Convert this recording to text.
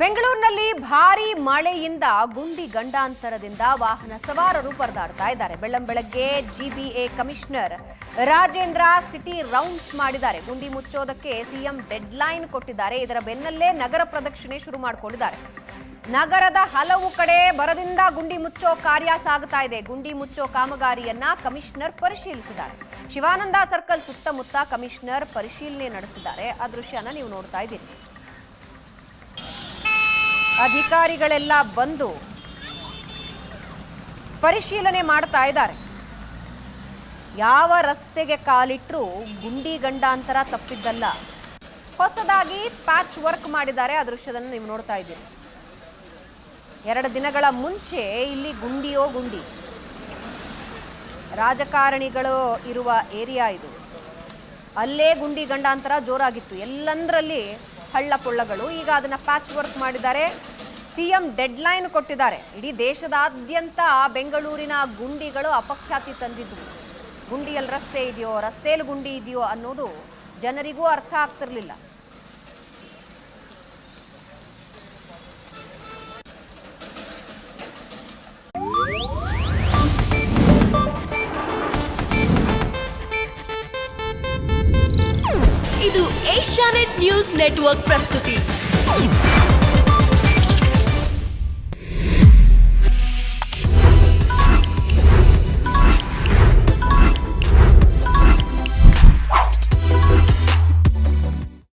ಬೆಂಗಳೂರಿನಲ್ಲಿ ಭಾರಿ ಮಳೆಯಿಂದ ಗುಂಡಿ ಗಂಡಾಂತರದಿಂದ ವಾಹನ ಸವಾರರು ಪರದಾಡ್ತಾ ಇದ್ದಾರೆ. ಬೆಳ್ಳಂಬೆಳಗ್ಗೆ GBA commissioner Rajendra city rounds ಮಾಡಿದ್ದಾರೆ. ಗುಂಡಿ ಮುಚ್ಚೋದಕ್ಕೆ ಸಿಎಂ ಡೆಡ್ಲೈನ್ ಕೊಟ್ಟಿದ್ದಾರೆ. ಇದರ ಬೆನ್ನಲ್ಲೇ ನಗರ ಪ್ರದಕ್ಷಿಣೆ ಶುರು ಮಾಡಿಕೊಂಡಿದ್ದಾರೆ. ನಗರದ ಹಲವು ಕಡೆ ಬರದಿಂದ ಗುಂಡಿ ಮುಚ್ಚೋ ಕಾರ್ಯ ಸಾಗುತ್ತಾ ಇದೆ. ಗುಂಡಿ ಮುಚ್ಚೋ ಕಾಮಗಾರಿಯನ್ನ ಕಮಿಷನರ್ ಪರಿಶೀಲಿಸಿದ್ದಾರೆ. ಶಿವಾನಂದ ಸರ್ಕಲ್ ಸುತ್ತಮುತ್ತ ಕಮಿಷನರ್ ಪರಿಶೀಲನೆ ನಡೆಸಿದ್ದಾರೆ. ಆ ದೃಶ್ಯನ ನೀವು ನೋಡ್ತಾ ಇದ್ದೀರಿ. ಅಧಿಕಾರಿಗಳೆಲ್ಲ ಬಂದು ಪರಿಶೀಲನೆ ಮಾಡ್ತಾ ಇದ್ದಾರೆ. ಯಾವ ರಸ್ತೆಗೆ ಕಾಲಿಟ್ಟರೂ ಗುಂಡಿ ಗಂಡಾಂತರ ತಪ್ಪಿದ್ದಲ್ಲ. ಹೊಸದಾಗಿ ಪ್ಯಾಚ್ ವರ್ಕ್ ಮಾಡಿದ್ದಾರೆ. ಆ ದೃಶ್ಯದನ್ನು ನೀವು ನೋಡ್ತಾ ಇದ್ದೀರಿ. ಎರಡು ದಿನಗಳ ಮುಂಚೆ ಇಲ್ಲಿ ಗುಂಡಿಯೋ ಗುಂಡಿ. ರಾಜಕಾರಣಿಗಳು ಇರುವ ಏರಿಯಾ ಇದು. ಅಲ್ಲೇ ಗುಂಡಿ ಗಂಡಾಂತರ ಜೋರಾಗಿತ್ತು. ಎಲ್ಲಂದ್ರಲ್ಲಿ ಹಳ್ಳ ಪೊಳ್ಳಗಳು. ಈಗ ಅದನ್ನು ಪ್ಯಾಚ್ ವರ್ಕ್ ಮಾಡಿದ್ದಾರೆ. ಸಿಎಂ ಡೆಡ್ಲೈನ್ ಕೊಟ್ಟಿದ್ದಾರೆ. ಇಡೀ ದೇಶದಾದ್ಯಂತ ಬೆಂಗಳೂರಿನ ಗುಂಡಿಗಳು ಅಪಖ್ಯಾತಿ ತಂದಿದ್ವು ಗುಂಡಿಯಲ್ಲಿ ರಸ್ತೆ ಇದೆಯೋ ರಸ್ತೆಯಲ್ಲಿ ಗುಂಡಿ ಇದೆಯೋ ಅನ್ನೋದು ಜನರಿಗೂ ಅರ್ಥ ಆಗ್ತಿರ್ಲಿಲ್ಲ. ಇದು ಏಷ್ಯಾನೆಟ್ ನ್ಯೂಸ್ ನೆಟ್ವರ್ಕ್ ಪ್ರಸ್ತುತಿ.